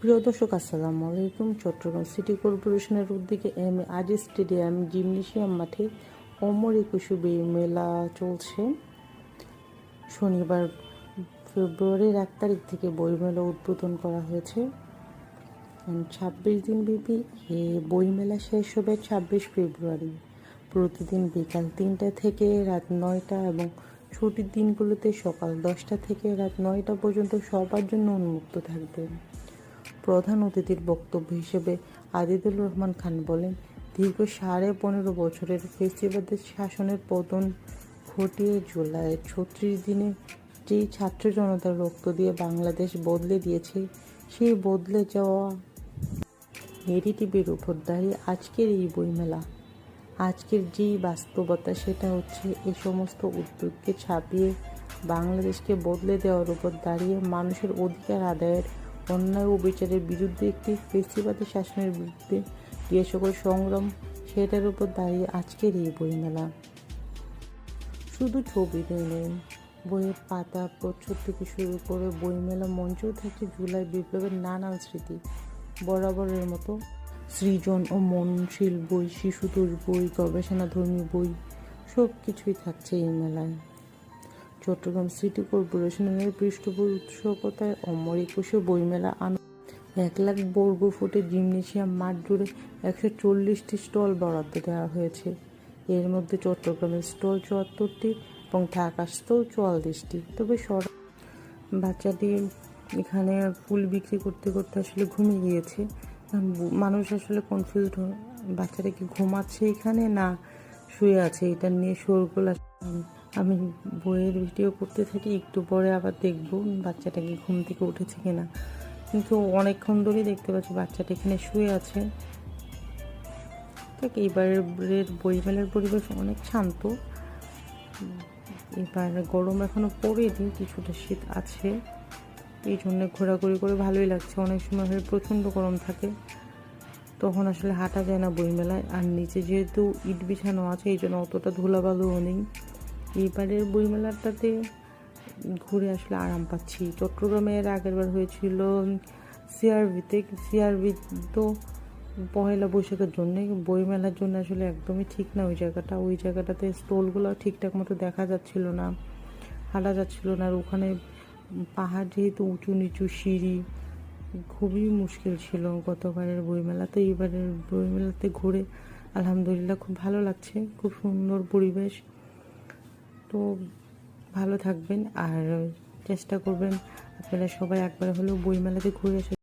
প্রিয় দর্শক, আসসালামু আলাইকুম। চট্টগ্রাম সিটি কর্পোরেশনের উদ্যোগে এম এ আজি স্টেডিয়াম জিমনেশিয়াম মাঠে অমর একুশে মেলা চলছে। শনিবার, ফেব্রুয়ারির এক তারিখ থেকে বইমেলা উদ্বোধন করা হয়েছে। ছাব্বিশ দিন ব্যাপী এই বইমেলা শেষ হবে ছাব্বিশ ফেব্রুয়ারি। প্রতিদিন বিকাল তিনটা থেকে রাত নয়টা এবং ছুটির দিনগুলোতে সকাল দশটা থেকে রাত নয়টা পর্যন্ত সবার জন্য উন্মুক্ত থাকবে। প্রধান অতিথির বক্তব্য হিসেবে আদিদুল রহমান খান বলেন, দীর্ঘ সাড়ে পনেরো বছরের ফেস্টিভ্যালের শাসনের পতন ঘটিয়ে জুলাই ছত্রিশ দিনে যেই ছাত্র জনতার রক্ত দিয়ে বাংলাদেশ বদলে দিয়েছে, সেই বদলে যাওয়া নেগেটিভের উপর দাঁড়িয়ে আজকের এই বইমেলা। আজকের যেই বাস্তবতা, সেটা হচ্ছে এই সমস্ত উদ্যোগকে ছাপিয়ে বাংলাদেশকে বদলে দেওয়ার উপর দাঁড়িয়ে মানুষের অধিকার আদায়ের অন্যায় ও বিচারের বিরুদ্ধে একটি ফেস্টিভালি শাসনের বিরুদ্ধে যে সকল সংগ্রাম, সেটার উপর দাঁড়িয়ে আজকের এই বইমেলা। শুধু ছবিতে নেই বইয়ের পাতা, প্রচ্ছদ থেকে শুরু করে বইমেলা মঞ্চেও থাকছে জুলাই বিপ্লবের নানান স্মৃতি, বরাবরের মতো সৃজন ও মননশীল বই শিশুতোষ বই, গবেষণাধর্মী বই সব কিছুই থাকছে এই মেলায়। চট্টগ্রাম সিটি কর্পোরেশনের পৃষ্ঠপোষকতায় অমর একুশে বইমেলা আন এক লাখ বর্গ ফুটের জিমনেশিয়াম মাঠ জুড়ে একশো চল্লিশটি স্টল বরাদ্দ দেওয়া হয়েছে। এর মধ্যে চট্টগ্রামের স্টল চুয়াত্তরটি এবং ঢাকার স্টল চুয়াল্লিশটি। তবে সর বাচ্চাটি এখানে ফুল বিক্রি করতে করতে আসলে ঘুমিয়ে গিয়েছে। মানুষ আসলে কনফিউজড বাচ্চাটা কি ঘুমাচ্ছে এখানে না শুয়ে আছে? এটা নিয়ে শোরগোল আস- আমি বইয়ের ভিডিও করতে থাকি, একটু পরে আবার দেখব বাচ্চাটা কি ঘুম থেকে উঠেছে কিনা। কিন্তু অনেকক্ষণ ধরেই দেখতে পাচ্ছি বাচ্চাটা এখানে শুয়ে আছে। দেখ এইবারের বইমেলার পরিবেশ অনেক শান্ত। এবার গরম এখনও পড়েনি, কিছুটা শীত আছে। এই জন্য ঘোরাঘুরি করে ভালোই লাগছে। অনেক সময় হয়ে প্রচণ্ড গরম থাকে। তখন আসলে হাঁটা যায় না বইমেলায়। আর নিচে যেহেতু ইট বিছানো আছে, এই জন্য অতটা ধুলাবালুও নেই। এইবারের বইমেলাটাতে ঘুরে আসলে আরাম পাচ্ছি। চট্টগ্রামে এর আগের বার হয়েছিল সিআরবিতে সিআরবি তো পহেলা বৈশাখের জন্য। বইমেলার জন্য আসলে একদমই ঠিক না ওই জায়গাটা। ওই জায়গাটাতে স্টলগুলো ঠিকঠাক মতো দেখা যাচ্ছিল না, হাঁটা যাচ্ছিল না। আর ওখানে পাহাড় যেহেতু উঁচু নিচু সিঁড়ি, খুবই মুশকিল ছিল গতবারের বইমেলা তো এইবারের বইমেলাতে ঘুরে আলহামদুলিল্লাহ খুব ভালো লাগছে। খুব সুন্দর পরিবেশ। তো ভালো থাকবেন আর চেষ্টা করবেন আপনারা সবাই একবার হলেও বইমেলাতে ঘুরে আসে